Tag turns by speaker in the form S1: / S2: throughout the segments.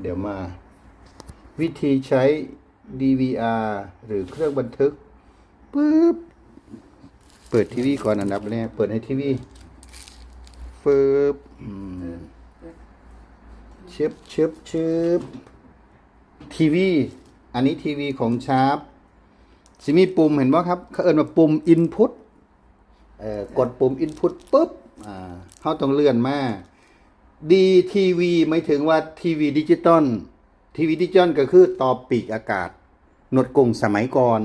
S1: เดี๋ยวมา วิธีใช้ DVR หรือเครื่องบันทึกปึ๊บเปิดทีวีก่อนอันดับแรกเปิดในทีวีฟืบชึบชึบชึบทีวี อันนี้ทีวีของชาร์ปสิมีปุ่มเห็นบ่ครับเขาเอิ้นว่าปุ่ม Input เอ่อกดปุ่ม Input ปุ๊บอ่าเขาต้องเลื่อนมา DTV หมายถึงว่าทีวีดิจิตอลทีวีดิจิตอลก็คือต่อปีกอากาศ หนวดกงสมัยก่อน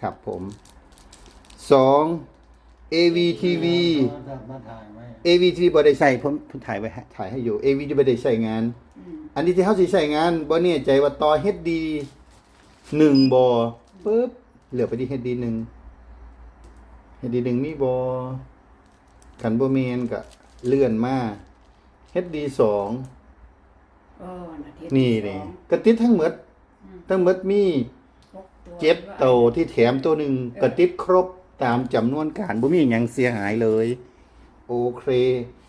S1: ครับผมสอง AVTV
S2: มาถ่ายไหม
S1: AVTV บ่ได้ใช้ผมผมถ่ายไว้ให้ถ่ายให้อยู่ AVTV บ่ได้ใช้งาน อันนี้ที่เขาสิใช้งานบ่แน่ใจว่าต่อ HD หนึ่งบ่ปึ๊บเหลือไปที่ HD หนึ่ง HD หนึ่งมีบ่คันบ่แม่นก็เลื่อนมา HD สอง
S3: โอ้นาที
S1: นี่
S3: ที่
S1: นี่
S3: สอง
S1: กระติดทั้งหมด ทั้งหมดมี
S3: หกตัว
S1: เจ็ดโตวที่แถมตัวหนึ่งกระติดครบตามจำนวนการบ่มีหยังเสียหายเลย โอเค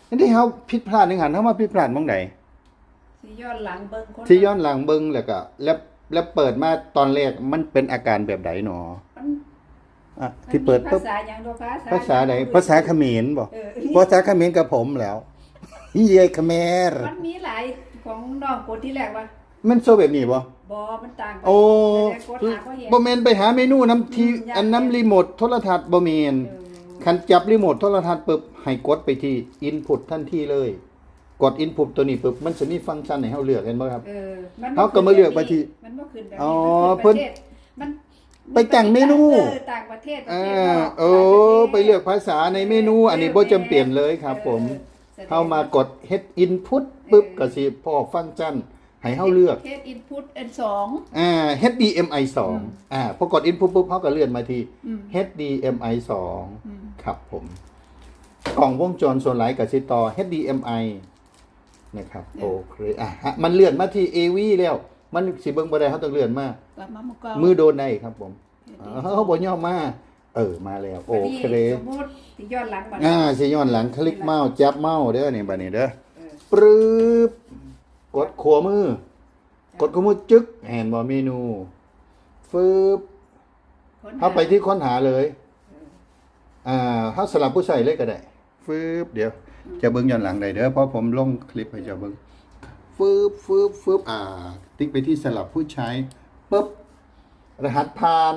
S1: นั่นที่เฮาผิดพลาดนึงหันเฮามาผิดพลาดหม่องใด
S3: ที่ย้อนหลังเบิ่งคน
S1: ที่ย้อนหลังเบิ่งแล้วก็แล้วแล้วเปิดมาตอนแรกมันเป็นอาการแบบใดหนอ
S3: มัน
S1: อะที่เปิด
S3: มันมี
S1: ปุ๊บ
S3: ภาษาอย่างตัวภาษา
S1: ภาษาใดภาษาเขมรบ่
S3: เออ
S1: ภาษาเขมรกับผมแล้ว เยเขมร
S3: มันมีหลายของน้องกดที่แรกว่า
S1: มันโซแบบนี้บ่
S3: บอมันต่างกัน
S1: โอ้
S3: แต่กดหาก็เห็น
S1: บ่แม่นไปหาเมนูน้ำที
S3: อืมอยาก
S1: อันน้ำรีโมทโทรทัศน์บ่แม่น
S3: เออ
S1: คันจับรีโมทโทรทัศน์ปุ๊บให้กดไปที่ Input ทันทีเลย กด Input ตัวนี้ปุ๊บมันจะมีฟังก์ชันให้เฮาเลือกเห็นบ่ครับ
S3: เออมัน
S1: เขาก็มาเลือกมาที่
S3: มันบ่ขึ้นแบบ
S1: อ๋อ
S3: นี้มันขึ้นประเทศมัน
S1: ไปแต่งเมนู
S3: เออต่างประเทศประ
S1: อ่า
S3: เทศนอก
S1: โอ้ไปเลือกภาษาในเมนู อันนี้บ่จำเป็นเลยครับผม
S3: ออแสดง
S1: เข้ามากด Head Input ปุ๊บก็สิพอฟังก์ชันให้เฮาเลือก
S3: เทสอินพุตอันสอง
S1: อ่า HDMI 2อ่าพอกด Input ปุ๊บเฮาก็เลื่อนมาที่
S3: อืม
S1: HDMI
S3: อืม
S1: 2ครับผมกล่องวงจรส่วนหลายกับสิต่อ HDMI นะครับโอเคอะฮะมันเลื่อนมาที่ AV แล้ว มันสิเบิ่งบ่ได้เฮาต้องเลื่อนมา
S3: กลับมาหมู่เก่า
S1: มือโดนได้ครับผมเฮาบ่ย่อมา เออมาแล้วโอเค
S3: บัดนี้สมมุติที่ย้อนหลังบัด
S1: อ่าสิย้อนหลังคลิกเมาส์จับเมาส์เด้อนี่บัดนี้เด้อ
S3: เออ
S1: ปรึบกดขวามือ กดขวามือจึ๊กเห็นบ่เมนูฟึบ
S3: ค้นห
S1: เข้าไปที่ค้นหาเลย อ่าเฮาสลับผู้ใส่เลยก็ได้ฟึบเดี๋ยวจะเบิ่งย้อนหลังได้เด้อเพราะผมลงคลิปให้เจ้าเบิ่งฟึบฟึบฟึบอ่า ติ๊กไปที่สลับผู้ใช้ปึ๊บรหัสผ่าน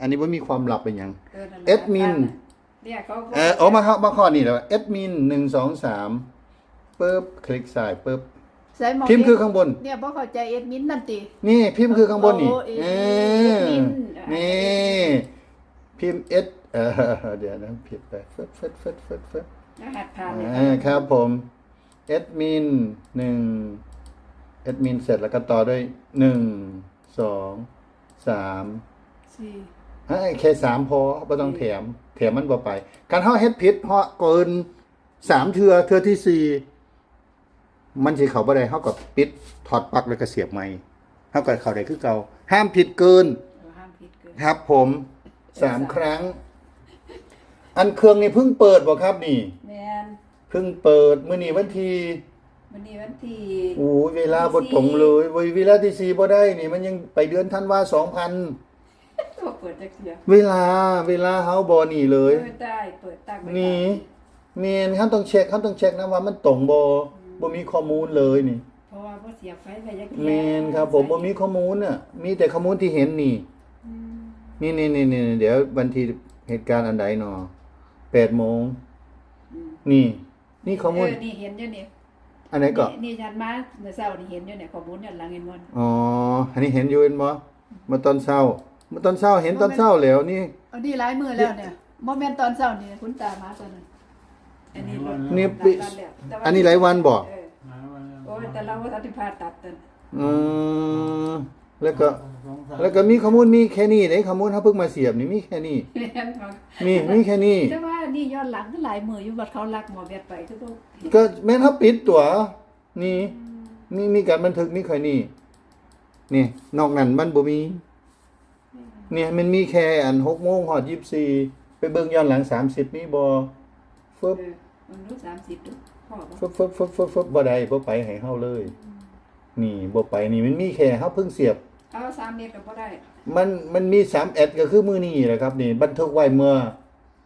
S1: อันนี้ว่ามีความลับเป็นหยัง
S3: เออนั่นแหละ
S1: แอดมิน
S3: เนี่ยเขาก็
S1: เออเอามาเข้ามาข้อนี่แล้วแอดมินหนึ่งสองสามปึ๊บคลิกซ้ายปึ๊บ
S3: ใส่หมอ
S1: พิมพ์คือข้างบน
S3: เนี่ยบ่เข้าใจเอ็ดมินนั่นติ
S1: นี่พิมพ์คือข้างบนนี่
S3: โอ้เอ
S1: เอ
S3: อ
S1: อ
S3: พิมพ์
S1: นี่พิมพ์เอสเออเดี๋ยวนะผิดไปฟึดฟึดฟึดฟึดฟึด
S3: รหัสผ่านเนี่ย
S1: อ่าครับผมแอดมินหนึ่งแอดมินเสร็จแล้วก็ต่อด้วยหนึ่งสองสาม
S3: สี่
S1: เอ้ยแค่สามพอไม่ต้องแถมแถมมันบ่ไปการห่อเฮ็ดผิดห่อเกินสามเทือเทือที่สี่มันสิเขาบ่ได้เฮากับปิดถอดปลั๊กแล้วก็เสียบไม้เฮากับเขาได้คือเก่าห้ามผิดเกิน
S3: เราห้ามผิดเกิน
S1: ครับ ผมสามครั้ง อันเครื่องนี่เพิ่งเปิดบ่ครับนี่
S3: แม่น
S1: เพิ่งเปิดมื้อนี้วันที่
S3: วันนี้วันที่
S1: โอ้ยเวลาบ่ตรงเลยเว้ยเวลาที่สี่บ่ได้นี่ มันยังไปเดือนธันวาสองพัน
S3: ตัวเปิดจักเทื่อ
S1: เวลาเวลาเฮาบ่นี่เลย
S3: เปิดได้เปิดตั้งไว้
S1: นี่เมนเขาต้องเช็คเขาต้องเช็คนะว่ามันตรงบ่บ่มีข้อมูลเลยนี่
S3: เพราะว่าบ่เสียบไฟไปจัก
S1: เมนครับผมบ่มีข้อมูลน่ะมีแต่ข้อมูลที่เห็นนี่
S3: อืม
S1: นี่นี่นี่นี่เดี๋ยววันที่เหตุการณ์อันใดหนอ8โมง
S3: อืม
S1: นี่ นี่ข้อมูล
S3: เออนี่เห็นอยู่นี่
S1: อันไหนก็
S3: นี่นี่ฉันมาเมื่อเช้านี่เห็นอยู่เนี่ยข้อมูลย้อนหลังเห็นบ่
S1: อ๋ออันนี้เห็นอยู่เห็นบ่เมื่อตอนเช้าเมื่อตอนเช้าเห็นตอนเช้าแล้วนี่
S3: เอานี่หลายมื้อแล้วเนี่ยบ่แม่นตอนเช้านี่คุณตามาตอนนั้นอันนี้รถ
S1: นี่
S3: หลาย
S1: ปิ
S3: วันแล้วแต่ว่
S1: อันนี้หลายวันบ่
S3: เออ
S2: มาวันแล้ว
S3: โอ้ยแต่เราบ่ทันได้ผ่าตัดตัน
S1: อืมแล้วก็
S2: สองสาม
S1: แล้วก็มีข้อมูลมีแค่นี้เด้ข้อมูลเขาเพิ่งมาเสียบนี่มีแค่นี้
S3: แม่นบ่
S1: มีมีแค่นี้
S3: แต่ว่านี่ย้อนหลังก็หลายมื้ออยู่บัดเขาลักหมอเวียดไปก็ต้องเห็น
S1: ก็แม่นเขาปิดตัว นี่ มีมีการบันทึกมีใครนี่นี่ นอกนั้นมันบ่มี เนี่ยมันมีแค่อันหกโมงหอดยี่สี่ไปเบิ่งย้อนหลังสามสิบมีบ่ฟึบ
S3: เออมันรู้30ดูพ่อบ่
S1: ฟึบฟึบฟึบฟึบฟึบบ่ได้บ่ไปให้เฮาเลย นี่บ่ไปนี่มันมีแค่เฮาเพิ่งเสียบ
S3: เอาสามเมตรก็บ่ได้
S1: มันมันมี3แอดก็คือมื้อนี้แหละครับ นี่ บันทึกไว้เมื่อ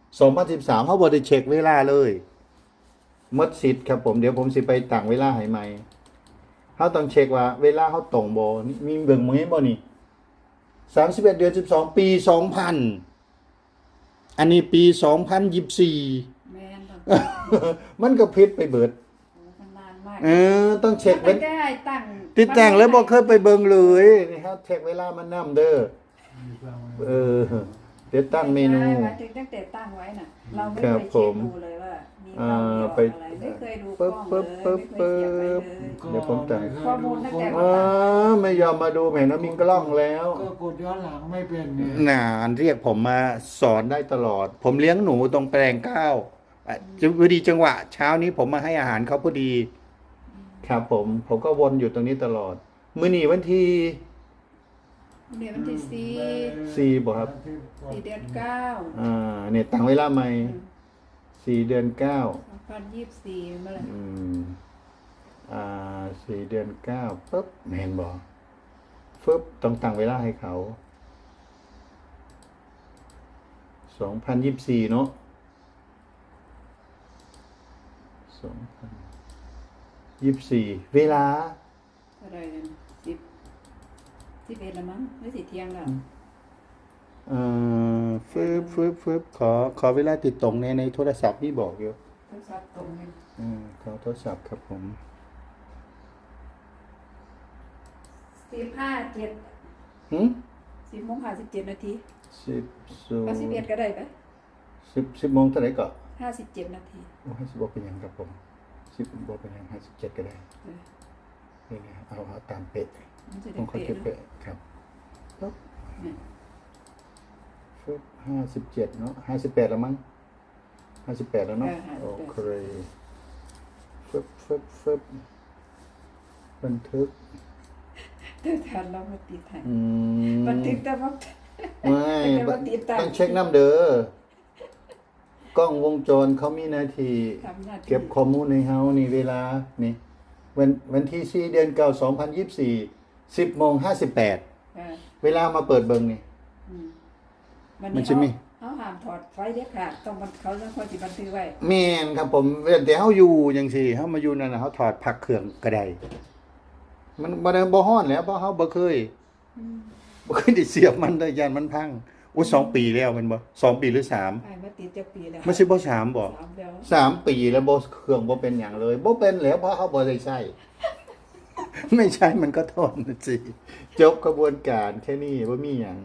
S1: 2013เฮาบ่ได้เช็คเวลาเลยหมดสิทธิ์ครับผมเดี๋ยวผมสิไปตั้งเวลาให้ใหม่เฮาต้องเช็คว่า เวลาเฮาตรงบ่นี่มีเบิ่งมื้อบ่นี่ 31เดือน12ปี2000อันนี้ปี2024
S3: แม่นต้อง
S1: มันก็ผิดไปเบิด
S3: โอ้มันนานมาก
S1: เออ ต้องเช็ค
S3: มั
S1: เว้
S3: น
S1: น
S3: ได้ตั้ง
S1: ติดแต่งแล้วบ่เคยไปเบิ่งเลยนี่ครับเช็คเวลามันนํเด้อ
S2: มีความ
S1: เออ เดี๋ยวตั้งเมนู
S3: ใช่หมายถึงตั้งแต่ตั้งไว้น่ะ เราไม่
S1: ครั
S3: เค
S1: บ
S3: ย
S1: ผ
S3: เช็ค
S1: ม
S3: ดูเลยว่ามี
S1: อ่า
S3: ความเกี่ยว
S1: ไป
S3: อะไรไม่เคยดูก
S1: ปึ๊
S3: ล้
S1: บ
S3: อง
S1: ปึ๊บ
S3: เลย
S1: ปึ๊บ
S3: ไม่เคยเสียบไป
S1: ปึ๊บ
S3: เลย
S1: เดี๋ยวผมแต่ง
S3: ข้อมูลตั้งแต่
S1: อ๋อไม่ยอมมาดูแหม่นะมีกล้องแล้ว
S2: ก็กดย้อนหลังไม่เป็นไง
S1: นานเรียกผมมาสอนได้ตลอด ผมเลี้ยงหนูตรงแปลงข้าวอะพอดีจังหวะ เช้านี้ผมมาให้อาหารเขาพอดี ครับผม ผมก็วนอยู่ตรงนี้ตลอด มื้อนี้วันที่
S3: เดี๋ยววันที่สี่
S1: สี่บ่ครับ
S3: สี่เดือนเก้า
S1: อ่าเนี่ยตั้งเวลาใหม่สี่เดือนเก้า
S3: สองพันยี่สิบสี่เมื่อไหร่
S1: อืมอ่าสี่เดือนเก้าปุ๊บแมนบอกฟึบต้องตั้งเวลาให้เขาสองพันยี่สิบสี่เนาะสองพันยี่สิบสี่เวลา
S3: อะไรกัน สิบสิบเอ็ดละมั้งไม่สิเที่ยงแล้ว
S1: เอ่อฟึบฟึบฟึบขอ ขอเวลาติดตรงในในโทรศัพท์พี่บอกอยู่
S3: โทรศัพท์ตรงกัน
S1: อืมขอโทรศัพท์ครับผม
S3: สิบห้าเจ็ด
S1: หืม
S3: สิบโมงห้าสิบเจ็ดนาที
S1: สิบศูน
S3: ก็สิบเอ็ด
S1: ย์
S3: ก็ได้ปะ
S1: สิบสิบโมงเท่าไหร่ก่อน
S3: ห้าสิบเจ็ดนาที
S1: โอ้ให้สิบบอกเป็นยังครับผมสิบบอกเป็นยังห้าสิบเจ็ดก็ได้
S3: เออ
S1: นี่นะเอาเอาตามเป๊ะ
S3: มันจะ
S1: ผ
S3: ได้
S1: มค่อย
S3: เป๊ะ
S1: เก็บ
S3: เนอะ
S1: เป๊ะครับปุ๊บ
S3: เนี่ย
S1: ฟึบห้าสิบเจ็ดเนาะห้าสิบแปดแล้วมั้งห้าสิบแปดแล้วเนาะโอเคฟึบฟึบฟึบบันทึก
S3: เดินทางเรามาติดทาง
S1: อืม
S3: บันทึกแต่ว่า
S1: ไม่
S3: แต่ว่าติดตาม
S1: ต้องเช็คน้ำเด้อกล้องวงจรเขามีหนาที
S3: ทำหน้าที่
S1: เก็บข้อมูลในเฮานี่เวลานี่วันวันที่สี่เดือนเก้าสองพันยี่สิบสี่ สิบโมงห้าสิบแปด
S3: เออ
S1: เวลามาเปิดเบิงนี่
S3: อืมวัน
S1: มัน
S3: นี้
S1: จะมี
S3: เขาห้ามถอดไฟเด็ดขาดต้องบันเขาต้องคอยจิบันทึกไว้
S1: แม่นครับผมเวลาแต่เฮาอยู่จังซี่เฮามาอยู่นั่นน่ะเฮาถอดพักเครื่องก็ได้มันบ่ได้บ่ฮ้อนแหล้วเพราะเฮาบ่เคยบ่เคยได้เสียบมันได้ยานมันพังโอ้สองปีแล้วแมันบ่สองปีหรือสาม
S3: ไอ้มาติดจะปีแล้ว
S1: ไม่ใช่บ่สามบ่
S3: สามแล้ว
S1: สามปีแล้วบ่เครื่องบ่เป็นหยังเลยบ่เป็นแล้วเพราะเฮาบ่ได้ใช้ ไม่ใช่มันก็ทนสิจบกระบวนการแค่นี้ว่ามีอย่าง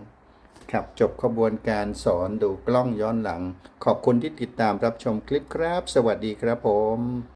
S1: ครับจบขบวนการสอนดูกล้องย้อนหลัง ขอบคุณที่ติดตามรับชมคลิปครับ สวัสดีครับผม